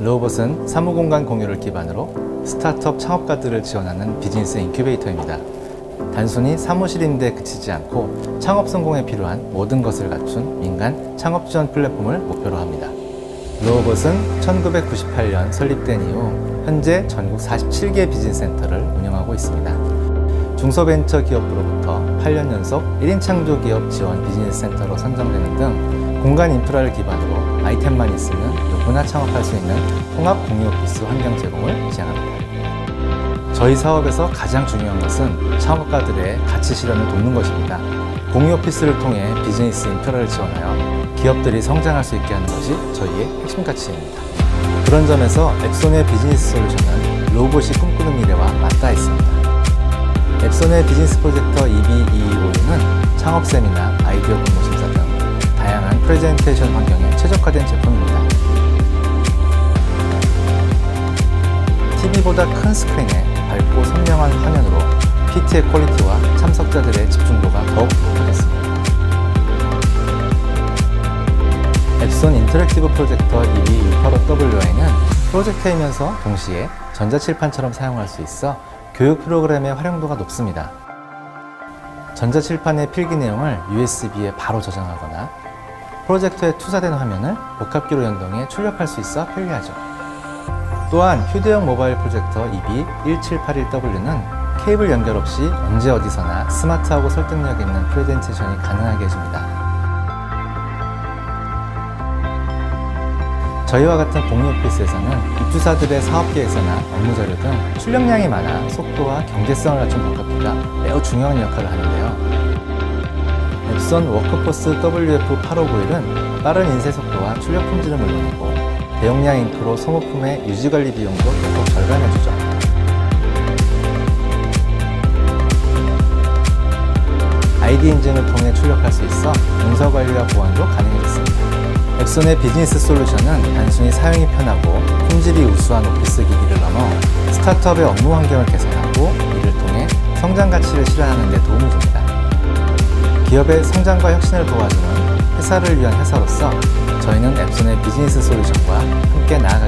로봇은 사무공간 공유를 기반으로 스타트업 창업가들을 지원하는 비즈니스 인큐베이터입니다. 단순히 사무실 임대에 그치지 않고 창업 성공에 필요한 모든 것을 갖춘 민간 창업 지원 플랫폼을 목표로 합니다. 로봇은 1998년 설립된 이후 현재 전국 47개 비즈니스 센터를 운영하고 있습니다. 중소벤처 기업으로부터 8년 연속 1인 창조 기업 지원 비즈니스 센터로 선정되는 등 공간 인프라를 기반으로 아이템만 있으면 누구나 창업할 수 있는 통합 공유 오피스 환경 제공을 지향합니다. 저희 사업에서 가장 중요한 것은 창업가들의 가치 실현을 돕는 것입니다. 공유 오피스를 통해 비즈니스 인프라를 지원하여 기업들이 성장할 수 있게 하는 것이 저희의 핵심 가치입니다. 그런 점에서 앱손의 비즈니스 솔루션은 로봇이 꿈꾸는 미래와 맞닿아 있습니다. 앱손의 비즈니스 프로젝터 E EB225는 창업 세미나, 아이디어 공모 심사 등 다양한 프레젠테이션 환경에 최적화된 제품입니다. TV보다 큰 스크린에 밝고 선명한 화면으로 PT의 퀄리티와 참석자들의 집중도가 더욱 높아졌습니다. 앱손 인터랙티브 프로젝터 E EB685WI는 프로젝터이면서 동시에 전자칠판처럼 사용할 수 있어 교육 프로그램의 활용도가 높습니다. 전자칠판의 필기 내용을 USB에 바로 저장하거나 프로젝터에 투사된 화면을 복합기로 연동해 출력할 수 있어 편리하죠. 또한 휴대용 모바일 프로젝터 EB1781W는 케이블 연결 없이 언제 어디서나 스마트하고 설득력 있는 프레젠테이션이 가능하게 해줍니다. 저희와 같은 공유 오피스에서는 입주사들의 사업 계획서나 업무 자료 등 출력량이 많아 속도와 경제성을 갖춘 복합기가 매우 중요한 역할을 하는데요. 앱선 워크포스 WF8591은 빠른 인쇄 속도와 출력 품질은 물론이고 대용량 잉크로 소모품의 유지관리 비용도 대폭 절감해주죠. 아이디 인증을 통해 출력할 수 있어 문서 관리와 보안도 가능해졌습니다. 앱손의 비즈니스 솔루션은 단순히 사용이 편하고 품질이 우수한 오피스 기기를 넘어 스타트업의 업무 환경을 개선하고 이를 통해 성장 가치를 실현하는 데 도움을 줍니다. 기업의 성장과 혁신을 도와주는 회사를 위한 회사로서 저희는 앱손의 비즈니스 솔루션과 함께 나아가겠습니다.